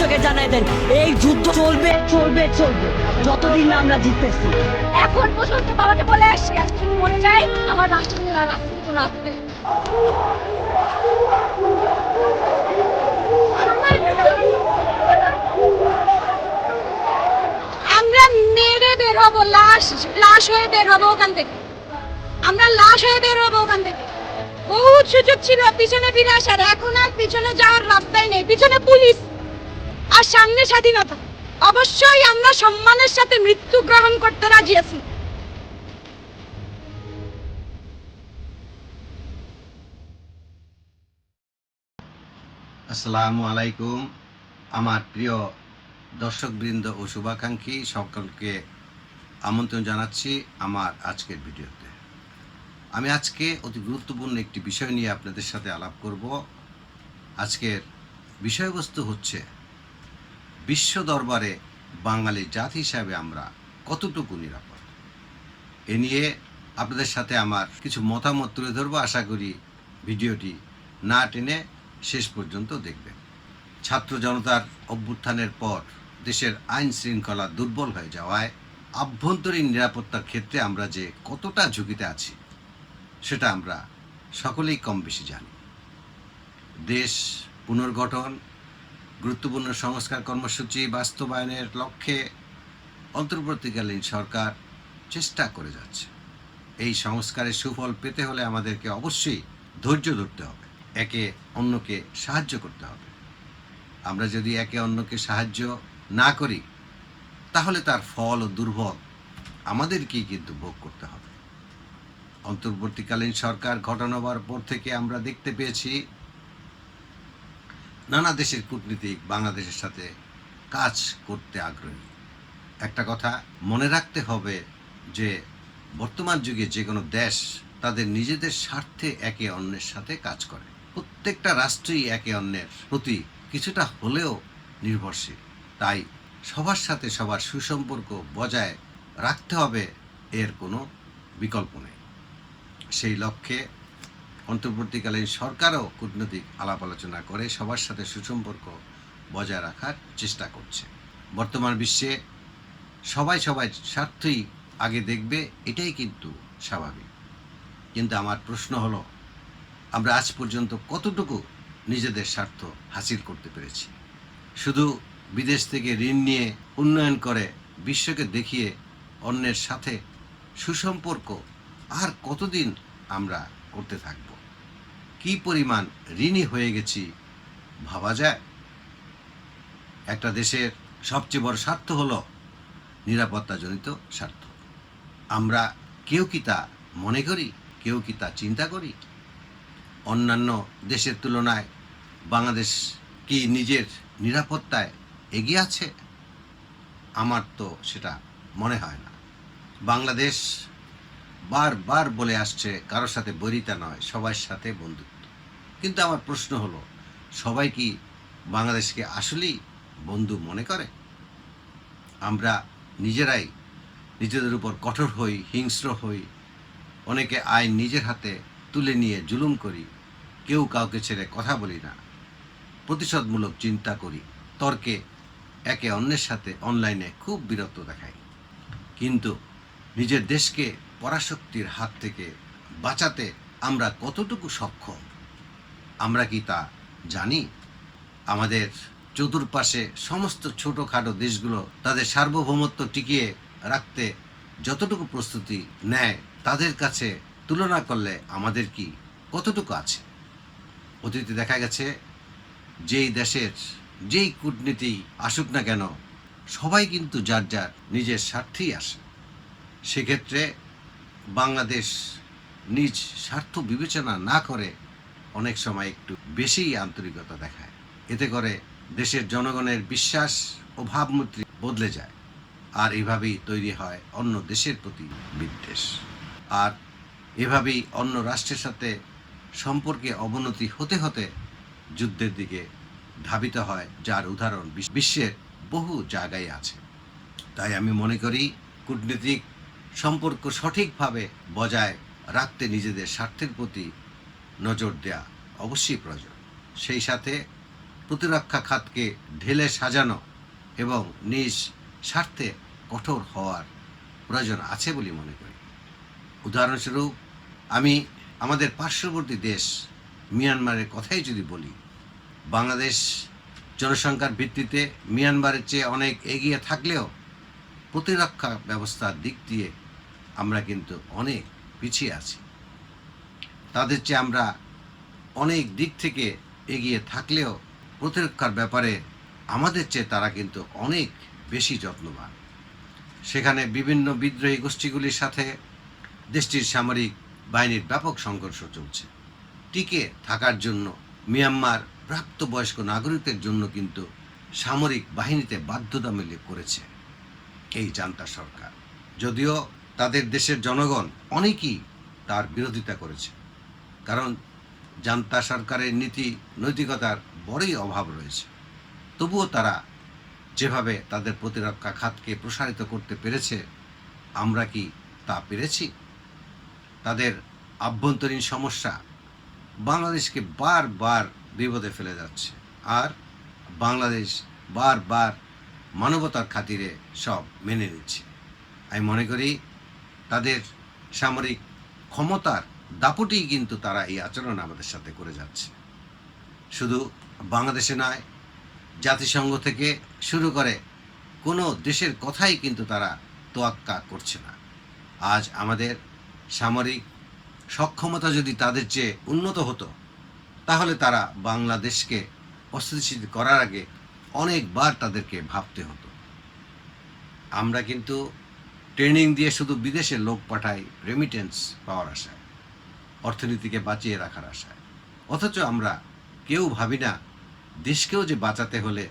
বিশ্বকে জানাই দেন, এই যুদ্ধ চলবে চলবে চলবে। যতদিন না আমরা জিততেছি। এখন পর্যন্ত বাবাকে বলে আসছি যদি মরে যায় আমার রাষ্ট্রপতি রাষ্ট্রপতি রাখবে আমরা মেরে বের হব, লাশ লাশ হয়ে বের হব ওখান থেকে। আমরা লাশ হয়ে বের হব ওখান থেকে। বহুত সুযোগ ছিল, পিছনে ফিরে আসার। এখন আর পিছনে যাওয়ার রাস্তাই নেই। পিছনে পুলিশ। আর সামনে স্বাধীনতা। অবশ্যই আমরা সম্মানের সাথে মৃত্যু গ্রহণ করতে রাজি আছি। আসসালামু আলাইকুম। আমার প্রিয় দর্শকবৃন্দ ও শুভাকাঙ্ক্ষী সকলকে আমন্ত্রণ জানাচ্ছি আমার আজকের ভিডিওতে। আমি আজকে অতি গুরুত্বপূর্ণ একটি বিষয় নিয়ে আপনাদের সাথে আলাপ করব। আজকের বিষয়বস্তু হচ্ছে বিশ্ব দরবারে বাঙালি জাতি হিসাবে আমরা কতটুকু নিরাপদ? এ নিয়ে আপনাদের সাথে আমার কিছু মতামত তুলে ধরবো। আশা করি ভিডিওটি না টেনে শেষ পর্যন্ত দেখবেন। ছাত্র জনতার অভ্যুত্থানের পর দেশের আইন শৃঙ্খলা দুর্বল হয়ে যাওয়ায় আভ্যন্তরীণ নিরাপত্তার ক্ষেত্রে আমরা যে কতটা ঝুঁকিতে আছি, সেটা আমরা সকলেই কম বেশি জানি। দেশ পুনর্গঠন গুরুত্বপূর্ণ সংস্কার কর্মসূচি বাস্তবায়নের লক্ষ্যে অন্তর্বর্তীকালীন সরকার চেষ্টা করে যাচ্ছে। এই সংস্কারের সুফল পেতে হলে আমাদেরকে অবশ্যই ধৈর্য ধরতে হবে, একে অন্যকে সাহায্য করতে হবে। আমরা যদি একে অন্যকে সাহায্য না করি, তাহলে তার ফল ও দুর্ভোগ আমাদেরকেই কিন্তু ভোগ করতে হবে। অন্তর্বর্তীকালীন সরকার ঘটনা হওয়ার পর থেকে আমরা দেখতে পেয়েছি নানা দেশের কূটনীতিক বাংলাদেশের সাথে কাজ করতে আগ্রহী। একটা কথা মনে রাখতে হবে যে, বর্তমান যুগে যে কোনো দেশ তাদের নিজেদের স্বার্থে একে অন্যের সাথে কাজ করে। প্রত্যেকটা রাষ্ট্রই একে অন্যের প্রতি কিছুটা হলেও নির্ভরশীল। তাই সবার সাথে সবার সুসম্পর্ক বজায় রাখতে হবে, এর কোনো বিকল্প নেই। সেই লক্ষ্যে অন্তর্বর্তীকালীন সরকারও কূটনৈতিক আলাপ আলোচনা করে সবার সাথে সুসম্পর্ক বজায় রাখার চেষ্টা করছে। বর্তমান বিশ্বে সবাই সবাই স্বার্থই আগে দেখবে, এটাই কিন্তু স্বাভাবিক। কিন্তু আমার প্রশ্ন হলো, আমরা আজ পর্যন্ত কতটুকু নিজেদের স্বার্থ হাসিল করতে পেরেছি? শুধু বিদেশ থেকে ঋণ নিয়ে উন্নয়ন করে বিশ্বকে দেখিয়ে অন্যের সাথে সুসম্পর্ক আর কতদিন আমরা করতে থাকব? কি পরিমাণ ঋণী হয়ে গেছি, ভাবা যায়? একটা দেশের সবচেয়ে বড় স্বার্থ হলো নিরাপত্তাজনিত স্বার্থ। আমরা কেউ কি তা মনে করি, কেউ কি তা চিন্তা করি? অন্যান্য দেশের তুলনায় বাংলাদেশ কি নিজের নিরাপত্তায় এগিয়ে আছে? আমার তো সেটা মনে হয় না। বাংলাদেশ বারবার বলে আসছে, কারোর সাথে বরিতা নয়, সবার সাথে বন্ধুত্ব। কিন্তু আমার প্রশ্ন হলো, সবাই কি বাংলাদেশকে আসলেই বন্ধু মনে করে? আমরা নিজেরাই নিজেদের উপর কঠোর হই, হিংস্র হই, অনেকে আইন নিজের হাতে তুলে নিয়ে জুলুম করি, কেউ কাউকে ছেড়ে কথা বলি না, প্রতিশোধমূলক চিন্তা করি, তর্কে একে অন্যের সাথে অনলাইনে খুব বিরক্ত দেখাই। কিন্তু নিজের দেশকে পরাশক্তির হাত থেকে বাঁচাতে আমরা কতটুকু সক্ষম? আমরা কি তা জানি? আমাদের চতুর্পাশে সমস্ত ছোটোখাটো দেশগুলো তাদের সার্বভৌমত্ব টিকিয়ে রাখতে যতটুকু প্রস্তুতি নেয় তাদের কাছে তুলনা করলে আমাদের কি কতটুকু আছে? অতীতে দেখা গেছে, যেই দেশের যেই কূটনীতি আসুক না কেন, সবাই কিন্তু যার যার নিজের স্বার্থেই আসে। সেক্ষেত্রে বাংলাদেশ নিজ স্বার্থ বিবেচনা না করে অনেক সময় একটু বেশিই আন্তরিকতা দেখায়। এতে করে দেশের জনগণের বিশ্বাস ও ভাবমূর্তি বদলে যায়। আর এভাবেই তৈরি হয় অন্য দেশের প্রতি বিদ্বেষ। আর এভাবেই অন্য রাষ্ট্রের সাথে সম্পর্কে অবনতি হতে হতে যুদ্ধের দিকে ধাবিত হয়, যার উদাহরণ বিশ্বের বহু জায়গায় আছে। তাই আমি মনে করি, কূটনীতিক সম্পর্ক সঠিকভাবে বজায় রাখতে নিজেদের স্বার্থের প্রতি নজর দেয়া অবশ্যই প্রয়োজন। সেই সাথে প্রতিরক্ষা খাতকে ঢেলে সাজানো এবং নিজ স্বার্থে কঠোর হওয়ার প্রয়োজন আছে বলে মনে করি। উদাহরণস্বরূপ, আমি আমাদের পার্শ্ববর্তী দেশ মিয়ানমারের কথাই যদি বলি, বাংলাদেশ জনসংখ্যার ভিত্তিতে মিয়ানমারের চেয়ে অনেক এগিয়ে থাকলেও প্রতিরক্ষা ব্যবস্থার দিক দিয়ে আমরা কিন্তু অনেক পিছিয়ে আছি। তাদের চেয়ে আমরা অনেক দিক থেকে এগিয়ে থাকলেও প্রতিরক্ষার ব্যাপারে আমাদের চেয়ে তারা কিন্তু অনেক বেশি যত্নবান। সেখানে বিভিন্ন বিদ্রোহী গোষ্ঠীগুলির সাথে দেশটির সামরিক বাহিনীর ব্যাপক সংঘর্ষ চলছে। টিকে থাকার জন্য মিয়ানমার প্রাপ্তবয়স্ক নাগরিকদের জন্য কিন্তু সামরিক বাহিনীতে বাধ্যতামূলক করেছে এই জান্তা সরকার। যদিও তাদের দেশের জনগণ অনেকেই তার বিরোধিতা করেছে। কারণ জান্তা সরকারের নীতি, নৈতিকতার বড়ই অভাব রয়েছে। তবুও তারা যেভাবে তাদের প্রতিরক্ষা খাতকে প্রসারিত করতে পেরেছে, আমরা কি তা পেরেছি? তাদের আভ্যন্তরীণ সমস্যা বাংলাদেশকে বারবার বিপদে ফেলে যাচ্ছে আর বাংলাদেশ বারবার মানবতার খাতিরে সব মেনে নিচ্ছে। আমি মনে করি তাদের সামরিক ক্ষমতার দাপটেই কিন্তু তারা এই আচরণ আমাদের সাথে করে যাচ্ছে। শুধু বাংলাদেশে নয়, জাতিসংঘ থেকে শুরু করে কোনো দেশের কথাই কিন্তু তারা তোয়াক্কা করছে না। আজ আমাদের সামরিক সক্ষমতা যদি তাদের চেয়ে উন্নত হতো, তাহলে তারা বাংলাদেশকে অস্থিতিশীল করার আগে অনেকবার তাদেরকে ভাবতে হতো। আমরা কিন্তু ট্রেনিং দিয়ে শুধু বিদেশে লোক পাঠাই রেমিটেন্স পাওয়ার আশায়, অর্থনীতিকে বাঁচিয়ে রাখার আশায়। অথচ আমরা কেউ ভাবি না, দেশকেও যে বাঁচাতে হলে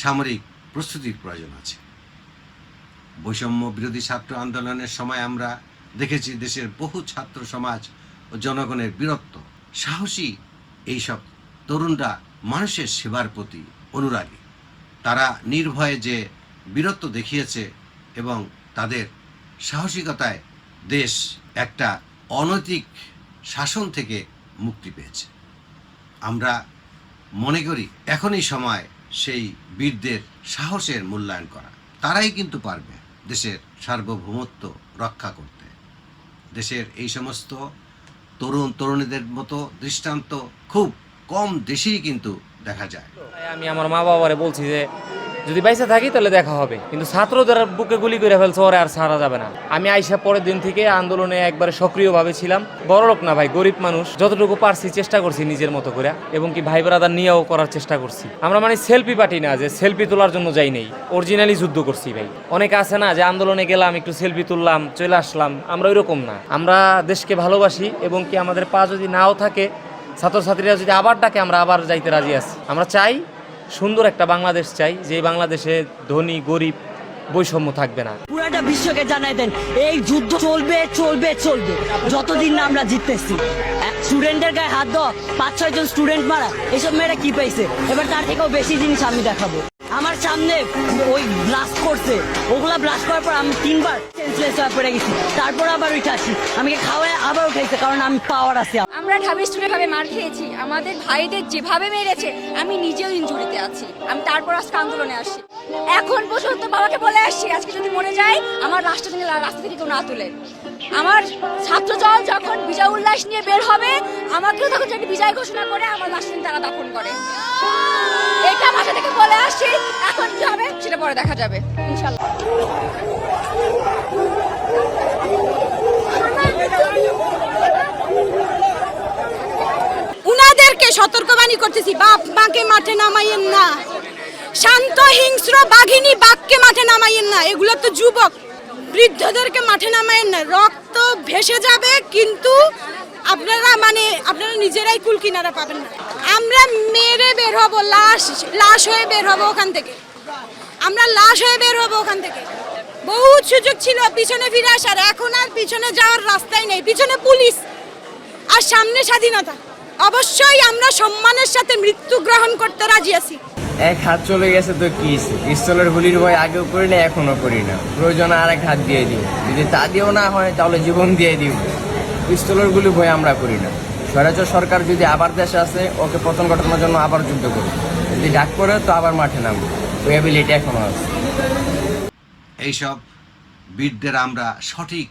সামরিক প্রস্তুতির প্রয়োজন আছে। বৈষম্য বিরোধী ছাত্র আন্দোলনের সময় আমরা দেখেছি দেশের বহু ছাত্র সমাজ ও জনগণের বীরত্ব, সাহসী এইসব তরুণরা মানুষের সেবার প্রতি অনুরাগী। তারা নির্ভয়ে যে বীরত্ব দেখিয়েছে এবং তাদের সাহসিকতায় দেশ একটা অনৈতিক শাসন থেকে মুক্তি পেয়েছে। আমরা মনে করি এখনই সময় সেই বীরদের সাহসের মূল্যায়ন করা। তারাই কিন্তু পারবে দেশের সার্বভৌমত্ব রক্ষা করতে। দেশের এই সমস্ত তরুণ তরুণীদের মতো দৃষ্টান্ত খুব কম দেশেই কিন্তু দেখা যায়। আমি আমার মা বাবারে বলছি যে যদি বাইসে থাকি তাহলে দেখা হবে। কিন্তু ছাত্রদের বুকে গুলি করে ফেলছে, ওরে আর ছাড়া যাবে না। আমি আইসা পরের দিন থেকে আন্দোলনে একবারে সক্রিয়ভাবে ছিলাম। বড় লোক না ভাই, গরিব মানুষ। যতটুকু পারছি চেষ্টা করছি নিজের মতো করে। এবং কি ভাই ব্রাদার নিয়েও করার চেষ্টা করছি। আমরা মানে সেলফি পার্টি না যে সেলফি তোলার জন্য যাই নেই। অরিজিনালি যুদ্ধ করছি ভাই। অনেকে আছে না যে আন্দোলনে গেলাম, একটু সেলফি তুললাম, চলে আসলাম। আমরা ওইরকম না। আমরা দেশকে ভালোবাসি এবং কি আমাদের পা যদি নাও থাকে, ছাত্রছাত্রীরা যদি আবার ডাকে, আমরা আবার যাইতে রাজি আছি। আমরা চাই সুন্দর একটা বাংলাদেশ চাই, যে বাংলাদেশে ধনী, গরিব বৈষম্য থাকবে না। পুরাটা বিশ্বকে জানাই দেন, এই যুদ্ধ চলবে চলবে চলবে। যতদিন না আমরা জিততেছি। স্টুডেন্টের গায়ে হাত দেওয়া পাঁচ, ছয় জন স্টুডেন্ট মারা, এসব মেয়েরা কি পাইছে? এবার তার থেকেও বেশি জিনিস আমি দেখাবো। আমার সামনে ওই ব্লাস্ট করছে। ওগুলা ব্লাস্ট করার পর আমি তিনবার সেন্সলেস হয়ে পড়ে গেছি। তারপর আবার উঠে আসি। আমাকে খাওয়ায় আবার উঠাইছে, কারণ আমি পাওয়ার আছে আমরা ঢাবি স্টুডেন্ট ভাবে মার খেয়েছি। আমাদের ভাইদের যেভাবে মেরেছে, আমি নিজেও ইনজুরিতে আছি। আমি তারপর আজকে আন্দোলনে আসি। এখন পর্যন্ত বাবাকে বলে আসছি, আজকে যদি মরে যায়, আমার রাষ্ট্র যেন রাস্তা থেকে কেউ না তুলে। আমার ছাত্র দল যখন বিজয় উল্লাস নিয়ে বের হবে, আমাকেও তখন যদি বিজয় ঘোষণা করে, আমার যেন তারা দাফন করে। এটা ভাষা থেকে বলে আসছি এখন কি হবে, সেটা পরে দেখা যাবে, ইনশাল্লাহ। সতর্কবাণী করতেছি, বাপ মাকে মাঠে নামাইয়েন না। শান্ত হিংস্র বাঘিনী বাঘকে মাঠে নামাইয়েন না। এগুলো তো যুবক, বৃদ্ধদেরকে মাঠে নামাইয়েন না। রক্ত ভেসে যাবে, কিন্তু আপনারা মানে আপনারা নিজেরাই কুল কিনারা পাবেন না। আমরা মেরে বের হব, লাশ লাশ হয়ে বের হব ওখান থেকে। আমরা লাশ হয়ে বের হব ওখান থেকে। বহুত সুযোগ ছিল পিছনে ফিরে আসার, এখন আর পিছনে যাওয়ার রাস্তাই নেই। পিছনে পুলিশ আর সামনে স্বাধীনতা। অবশ্যই আমরা সম্মানের সাথে মৃত্যু গ্রহণ করতে রাজি আছি। এক হাত চলে গেছে তো কি? পিস্তলের গুলির ভয় আগেও করি না এখনও করি না। প্রয়োজন আর এক হাত দিয়ে দিই যদি তা দিয়েও না হয় তাহলে জীবন দিয়ে দিব পিস্তলের গুলি ভয় আমরা করি না। স্বরাজ্য সরকার যদি আবার দেশে আসে ওকে পতন ঘটানোর জন্য আবার যুদ্ধ করি যদি ডাক করে তো আবার মাঠে নামবো। ওই অ্যাবিলিটি এখনও আছে। এইসব বীরদের আমরা সঠিক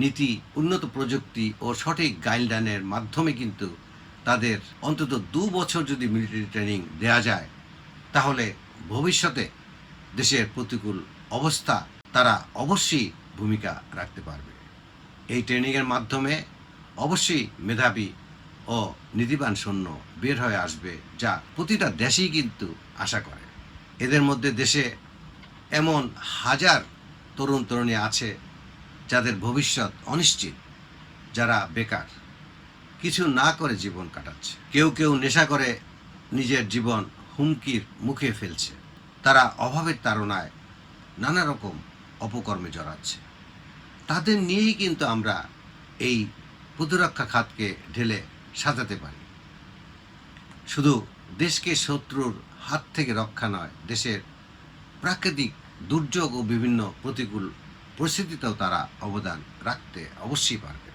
নীতি উন্নত প্রযুক্তি ও সঠিক গাইডলাইনের মাধ্যমে কিন্তু তাদের অন্তত দু বছর যদি মিলিটারি ট্রেনিং দেয়া যায়, তাহলে ভবিষ্যতে দেশের প্রতিকূল অবস্থা তারা অবশ্যই ভূমিকা রাখতে পারবে। এই ট্রেনিংয়ের মাধ্যমে অবশ্যই মেধাবী ও নীতিবান সৈন্য বের হয়ে আসবে যা প্রতিটা দেশেই কিন্তু আশা করে। এদের মধ্যে দেশে এমন হাজার তরুণ তরুণী আছে যাদের ভবিষ্যৎ অনিশ্চিত, যারা বেকার। কিছু না করে জীবন কাটাচ্ছে। কেউ কেউ নেশা করে নিজের জীবন হুমকির মুখে ফেলছে। তারা অভাবের তাড়নায় নানা রকম অপকর্মে জড়াচ্ছে। তাদের নিয়েই কিন্তু আমরা এই প্রতিরক্ষা খাতকে ঢেলে সাজাতে পারি। শুধু দেশকে শত্রুর হাত থেকে রক্ষা নয়, দেশের প্রাকৃতিক দুর্যোগ ও বিভিন্ন প্রতিকূল পরিস্থিতিতেও তারা অবদান রাখতে অবশ্যই পারবে।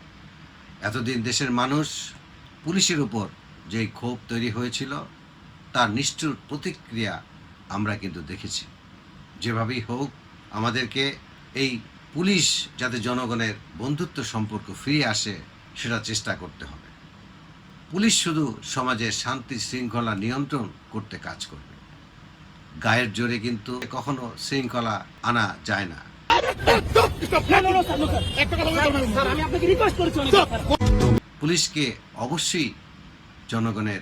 এতদিন দেশের মানুষ পুলিশের উপর যে ক্ষোভ তৈরি হয়েছিল, তার নিষ্ঠুর প্রতিক্রিয়া আমরা কিন্তু দেখেছি। যেভাবেই হোক, আমাদেরকে এই পুলিশ যাতে জনগণের বন্ধুত্ব সম্পর্ক ফিরে আসে, সেটা চেষ্টা করতে হবে। পুলিশ শুধু সমাজের শান্তি শৃঙ্খলা নিয়ন্ত্রণ করতে কাজ করবে। গায়ের জোরে কিন্তু কখনো শৃঙ্খলা আনা যায় না। পুলিশকে অবশ্যই জনগণের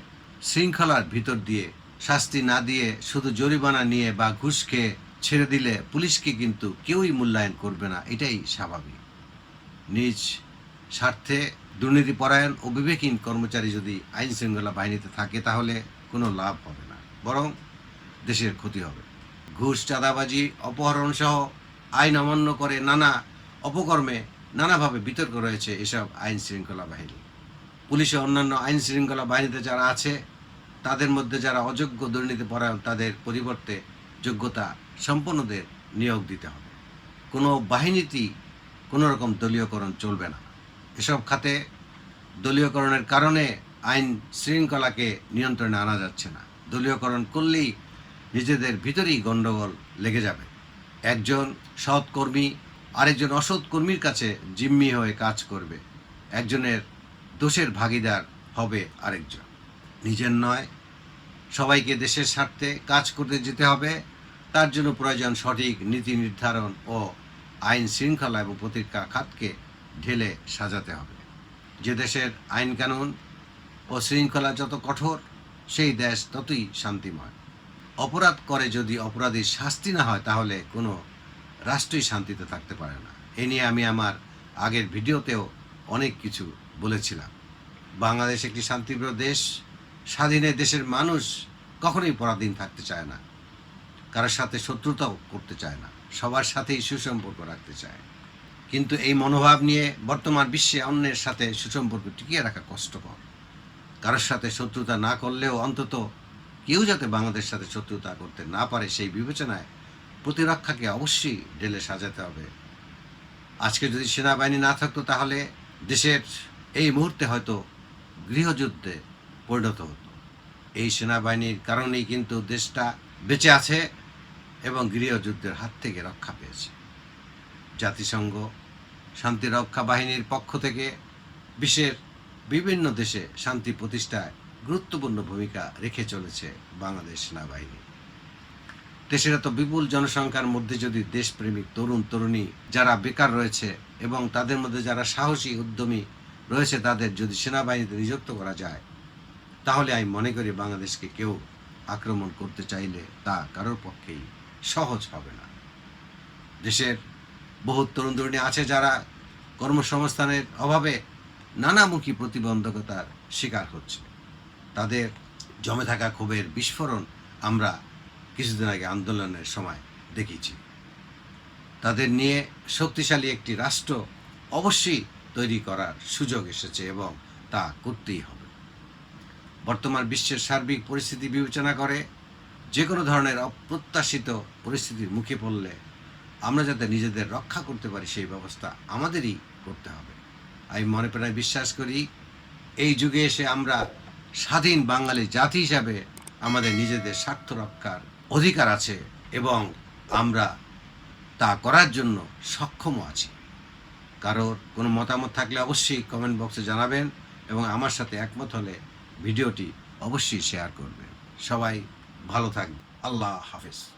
শৃঙ্খলার ভিতর দিয়ে শাস্তি না দিয়ে শুধু জরিমানা নিয়ে বা ঘুষ খেয়ে ছেড়ে দিলে পুলিশকে কিন্তু কেউই মূল্যায়ন করবে না, এটাই স্বাভাবিক। নিজ স্বার্থে দুর্নীতিপরায়ণ ও বিবেকহীন কর্মচারী যদি আইন শৃঙ্খলা বাহিনীতে থাকে, তাহলে কোনো লাভ হবে না, বরং দেশের ক্ষতি হবে। ঘুষ, চাঁদাবাজি অপহরণ সহ আইন অমান্য করে নানা অপকর্মে নানাভাবে বিতর্ক রয়েছে এসব আইন শৃঙ্খলা বাহিনী। পুলিশে অন্যান্য আইন শৃঙ্খলা বাহিনীতে যারা আছে, তাদের মধ্যে যারা অযোগ্য দুর্নীতি পরায়ণ, তাদের পরিবর্তে যোগ্যতা সম্পন্নদের নিয়োগ দিতে হবে। কোনো বাহিনীতেই কোনো রকম দলীয়করণ চলবে না। এসব খাতে দলীয়করণের কারণে আইন শৃঙ্খলাকে নিয়ন্ত্রণে আনা যাচ্ছে না। দলীয়করণ করলেই নিজেদের ভিতরেই গণ্ডগোল লেগে যাবে। একজন সৎ কর্মী আরেকজন অসৎ কর্মীর কাছে জিম্মি হয়ে কাজ করবে। একজনের দোষের ভাগিদার হবে আরেকজন। নিজের নয়, সবাইকে দেশের স্বার্থে কাজ করতে যেতে হবে। তার জন্য প্রয়োজন সঠিক নীতি নির্ধারণ ও আইন শৃঙ্খলা এবং প্রতিরক্ষা খাতকে ঢেলে সাজাতে হবে। যে দেশের আইন কানুন ও শৃঙ্খলা যত কঠোর, সেই দেশ ততই শান্তিময়। অপরাধ করে যদি অপরাধীর শাস্তি না হয়, তাহলে কোনো রাষ্ট্রই শান্তিতে থাকতে পারে না। এ নিয়ে আমি আমার আগের ভিডিওতেও অনেক কিছু বলেছিলাম। বাংলাদেশ একটি শান্তিপ্রিয় দেশ। স্বাধীনে দেশের মানুষ কখনোই পরাধীন থাকতে চায় না। কারোর সাথে শত্রুতাও করতে চায় না। সবার সাথেই সুসম্পর্ক রাখতে চায়। কিন্তু এই মনোভাব নিয়ে বর্তমান বিশ্বে অন্যের সাথে সুসম্পর্ক টিকিয়ে রাখা কষ্টকর। কারোর সাথে শত্রুতা না করলেও অন্তত কেউ যাতে বাংলাদেশের সাথে শত্রুতা করতে না পারে সেই বিবেচনায় প্রতিরক্ষাকে অবশ্যই ঢেলে সাজাতে হবে। আজকে যদি সেনাবাহিনী না থাকতো তাহলে দেশের এই মুহূর্তে হয়তো গৃহযুদ্ধে পরিণত হতো। এই সেনাবাহিনীর কারণেই কিন্তু দেশটা বেঁচে আছে এবং গৃহযুদ্ধের হাত থেকে রক্ষা পেয়েছে। জাতিসংঘ শান্তিরক্ষা বাহিনীর পক্ষ থেকে বিশ্বের বিভিন্ন দেশে শান্তি প্রতিষ্ঠায় গুরুত্বপূর্ণ ভূমিকা রেখে চলেছে বাংলাদেশ সেনাবাহিনী। দেশের এত বিপুল জনসংখ্যার মধ্যে যদি দেশপ্রেমিক তরুণ, তরুণী যারা বেকার রয়েছে এবং তাদের মধ্যে যারা সাহসী, উদ্যমী রয়েছে তাদের যদি সেনাবাহিনীতে নিযুক্ত করা যায়, তাহলে আমি মনে করি বাংলাদেশকে কেউ আক্রমণ করতে চাইলে তা কারোর পক্ষেই সহজ হবে না। দেশের বহু তরুণ, তরুণী আছে যারা কর্মসংস্থানের অভাবে নানামুখী প্রতিবন্ধকতার শিকার হচ্ছে। তাদের জমে থাকা ক্ষোভের বিস্ফোরণ আমরা কিছুদিন আগে আন্দোলনের সময় দেখেছি। তাদের নিয়ে শক্তিশালী একটি রাষ্ট্র অবশ্যই তৈরি করার সুযোগ এসেছে এবং তা করতেই হবে। বর্তমান বিশ্বের সার্বিক পরিস্থিতি বিবেচনা করে যে কোনো ধরনের অপ্রত্যাশিত পরিস্থিতির মুখে পড়লে আমরা যাতে নিজেদের রক্ষা করতে পারি সেই ব্যবস্থা আমাদেরই করতে হবে। আমি মনে প্রায় বিশ্বাস করি, এই যুগে এসে আমরা স্বাধীন বাঙালি জাতি হিসাবে আমাদের নিজেদের স্বার্থ রক্ষার অধিকার আছে এবং আমরা তা করার জন্য সক্ষমও আছি। কারোর কোনো মতামত থাকলে অবশ্যই কমেন্ট বক্সে জানাবেন এবং আমার সাথে একমত হলে ভিডিওটি অবশ্যই শেয়ার করবেন। সবাই ভালো থাকবে আল্লাহ হাফেজ।